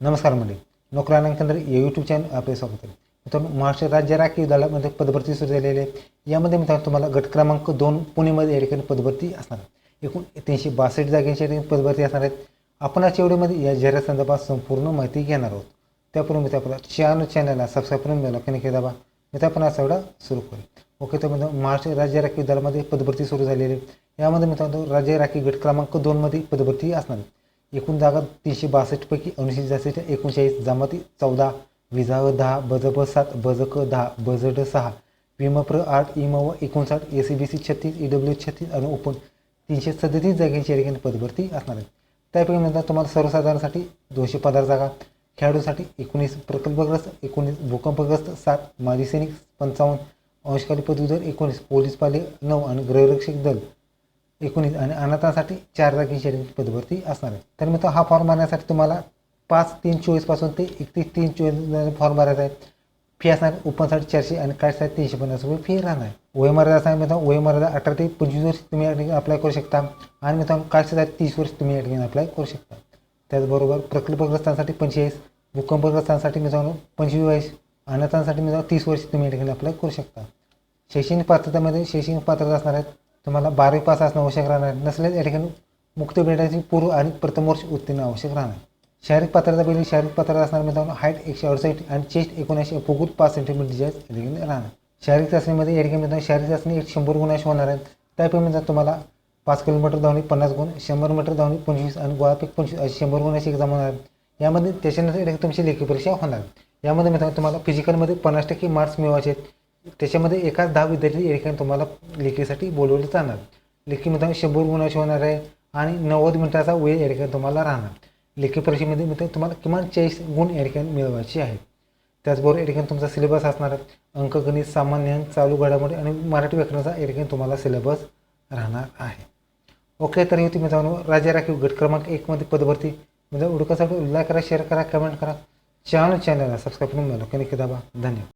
नमस्कार मंडळी. नोकरांना या यूट्यूब चॅनल आपले स्वागत आहे. मित्रांनो महाराष्ट्र राज्य राखीव दलामध्ये पदभरती सुरू झालेली आहे. यामध्ये मित्रांनो तुम्हाला गट क्रमांक दोन पुणेमध्ये या ठिकाणी पदभरती असणार आहे. एकूण तीनशे बासष्ट जागांची या ठिकाणी पदभरती असणार आहेत. आपण आजच्या एवढीमध्ये या जाहिरात संदर्भात संपूर्ण माहिती घेणार आहोत. त्यापूर्वी मित्र आपला चॅनल चॅनलला सबस्क्राईब करून मिळाला कनेक्ट दाबा. मी आपण असा एवढा सुरू करू. ओके तर मित्रांनो महाराष्ट्र राज्य राखीव दलामध्ये पदभरती सुरू झालेली आहे. यामध्ये मित्रांनो राज्य राखीव गट क्रमांक दोनमध्ये पदभरती असणार आहे. एकूण जागा तीनशे बासष्टपैकी अनुसूचित जास्तीच्या एकोणचाळीस जमाती चौदा विजाव दहा बजब सात बजक दहा बजड सहा विमप्र आठ इमव एकोणसाठ ए सी बी सी छत्तीस ई डब्ल्यू छत्तीस आणि ओपन तीनशे सदतीस जागेची या पदभरती असणार आहे. त्यापैकी नंतर तुम्हाला सर्वसाधारणसाठी दोनशे पंधरा जागा खेळाडूसाठी एकोणीस प्रकल्पग्रस्त एकोणीस भूकंपग्रस्त सात माजी सैनिक पंचावन्न अंशकाली पदवीधर एकोणीस पोलीस पाले नऊ आणि गृहरक्षक दल. एकोणीस आणि अनाथांसाठी चार जागी शरीर पदभरती असणार आहे. तर मित्र हा फॉर्म भरण्यासाठी तुम्हाला पाच तीन चोवीसपासून ते एकतीस तीन चोवीस फॉर्म भरायचा आहे. फी असणार ओपनसाठी चारशे आणि कास्टसाठी तीनशे पन्नास रुपये फी राहणार आहे. वयमर्यादा असणार मित्रांनो वयमर्यादा अठरा ते पंचवीस वर्ष तुम्ही ठिकाणी अप्लाय करू शकता. आणि मित्रांनो कास्टसाठी तीस वर्ष तुम्ही या ठिकाणी अप्लाय करू शकता. त्याचबरोबर प्रकल्पग्रस्तांसाठी पंचेचाळीस भूकंपग्रस्तांसाठी मित्रांनो पंचवीस वयस अनाथांसाठी मित्रांनो तीस वर्ष तुम्ही या ठिकाणी अप्लाय करू शकता. शैक्षणिक पात्रतेमध्ये शैक्षणिक पात्रता असणार आहेत तुम्हाला बारावी पास असणं आवश्यक राहणार नसल्यास या ठिकाणी मुक्त भेटण्याची पूर्व आणि प्रथम वर्ष उत्तीर्ण आवश्यक राहणार. शारीरिक पात्रता पहिली शारीरिक पात्रता असणार मित्रांनो हाईट एकशे अडुसष्ट आणि चेस्ट एकोणऐंशी फुगूत पाच सेंटीमीटर या ठिकाणी राहणार. शारीरिक चाचणीमध्ये या ठिकाणी मित्रांनो शारीरिक चाचणी एक शंभर गुण अशी होणार आहेत त्यापैकी मित्रांनो तुम्हाला पाच किलोमीटर धावणे पन्नास गुण शंभर मीटर धावणे पंचवीस आणि गोळापेक पंचवीस अशी शंभर गुणाची एक्झाम होणार आहे यामध्ये त्याच्यानंतर तुमची लेखी परीक्षा होणार. यामध्ये मित्रांनो तुम्हाला फिजिकलमध्ये पन्नास टक्के मार्क्स मिळवायचे आहेत. त्याच्यामध्ये एकाच दहा विद्यार्थी या ठिकाणी तुम्हाला लेखीसाठी बोलवले जाणार. लेखी शंभर गुणाची होणार आहे आणि नव्वद मिनिटाचा वेळ या ठिकाणी तुम्हाला राहणार. लेखी परीक्षेमध्ये मित्र तुम्हाला किमान चाळीस गुण या ठिकाणी मिळवायचे आहेत. त्याचबरोबर या ठिकाणी तुमचा सिलेबस असणार आहे. अंकगणित सामान्य चालू घडामोडी आणि मराठी व्याकरणाचा या ठिकाणी तुम्हाला सिलेबस राहणार आहे. ओके तर होती मित्रांनो राजा राखीव गट क्रमांक एकमध्ये पदभरती. म्हणजे उडकासाठी लाईक करा शेअर करा कमेंट करा. चॅनल चॅनलला सबस्क्राईब करून मिळालं कनेक्ट दाबा? धन्यवाद.